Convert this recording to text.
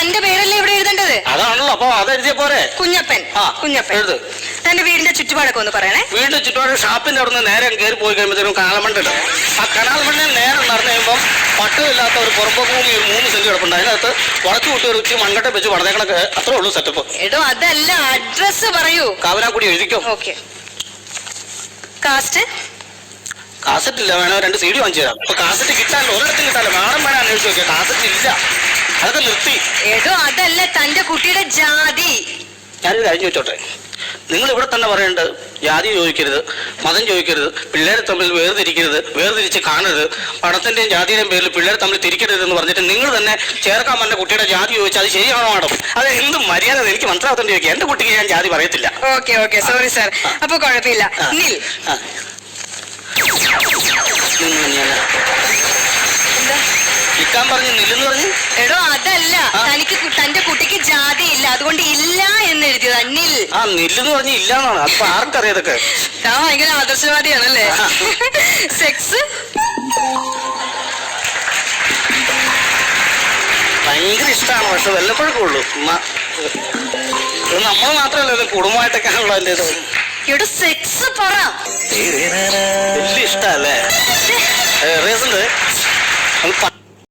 തന്റെ പേരല്ലേ ഇവിടെ എഴുതേണ്ടത്? അതാണല്ലോ അപ്പൊ അത് എഴുതിയ പോരെ. കുഞ്ഞപ്പൻ ആ, കുഞ്ഞപ്പൻ. എഴുത്. തന്റെ വീടിന്റെ ചുറ്റുപാടൊക്കെ ഒന്ന് പറയണേ. വീടിന്റെ ചുറ്റുപാട് ഷാപ്പിന്റെ അവിടെ നിന്ന് നേരെ കയറി പോയി കഴിയുമ്പോഴത്തേക്കും കാലമണ്ടുണ്ട് ആ കനാൽമണ്ണിൽ നേരെ നടന്നു കഴിയുമ്പോൾ പട്ടുമില്ലാത്ത ഒരു പുറമ്പൂമി ഒരു മൂന്ന് സെന്റ് കിടപ്പുണ്ട്. അതിനകത്ത് വളച്ചു കൂട്ടി ഒരു മൺകട്ട വെച്ച് വളർന്നേക്കണക്ക് അത്രേ ഉള്ളൂ സെറ്റപ്പ് എടോ അതല്ല അഡ്രസ് പറയൂ. കാവനാക്കുടി എഴുതിക്കോ? ഓക്കെ. കാസ്റ്റ്? കാസറ്റ് ഇല്ല വേണോ? രണ്ട് സി ഡി വാങ്ങിച്ചു തരാം. അപ്പൊ കാസറ്റ് കിട്ടാൻ ഒരിടത്തും കിട്ടാലോ നാടൻ വേണം അന്വേഷിച്ച് നോക്കിയാൽ കാസറ്റ് ഇല്ല. അതൊക്കെ നിർത്തി. എടോ അതല്ല തന്റെ കുട്ടിയുടെ ജാതി. ഞാനൊരു കാര്യം ചോദിച്ചോട്ടെ നിങ്ങൾ ഇവിടെ തന്നെ പറയേണ്ടത് ജാതി ചോദിക്കരുത് മതം ചോദിക്കരുത് പിള്ളേരെ തമ്മിൽ വേർതിരിക്കരുത് വേർതിരിച്ച് കാണരുത് പണത്തിന്റെയും ജാതിയുടെയും പേരിൽ പിള്ളേരെ തമ്മിൽ തിരിക്കരുത് എന്ന് പറഞ്ഞിട്ട് നിങ്ങൾ തന്നെ ചേർക്കാൻ പറഞ്ഞ കുട്ടിയുടെ ജാതി ചോദിച്ചാൽ അത് ശരിയാണോ മാഡം? അത് എന്ത് മര്യാദ എനിക്ക് മനസ്സിലാകത്തോണ്ട് ചോദിക്കുക. എന്റെ കുട്ടിക്ക് ഞാൻ ജാതി പറയത്തില്ല. Okay okay. സോറി സാർ അപ്പൊ കുഴപ്പമില്ല. നിൽക്കാൻ പറഞ്ഞു നില്ലെന്ന് പറഞ്ഞു? എടോ അതല്ല. തനിക്ക് കു- തന്റെ കുട്ടിക്ക് ജാതി ഇല്ല അതുകൊണ്ട് ഇല്ല എന്ന് എഴുതിയത്. അന്നിൽ ആ നില്ലെന്ന് പറഞ്ഞു ഇല്ലാന്നാണ്. അപ്പൊ ആർക്കറിയതൊക്കെ താൻ ഭയങ്കര ആദർശവാദിയാണല്ലേ? ആ. സെക്സ്? ഭയങ്കര ഇഷ്ടമാണ് പക്ഷെ വല്ലപ്പോഴൊക്കെ ഉള്ളൂ. ഇത് നമ്മൾ മാത്രമല്ലല്ലോ കുടുംബമായിട്ടൊക്കെ ആണല്ലോ എന്റെ ഇത്. എടോ സെക്സ് പറ. വലിയ ഇഷ്ടല്ലേ റീസൺ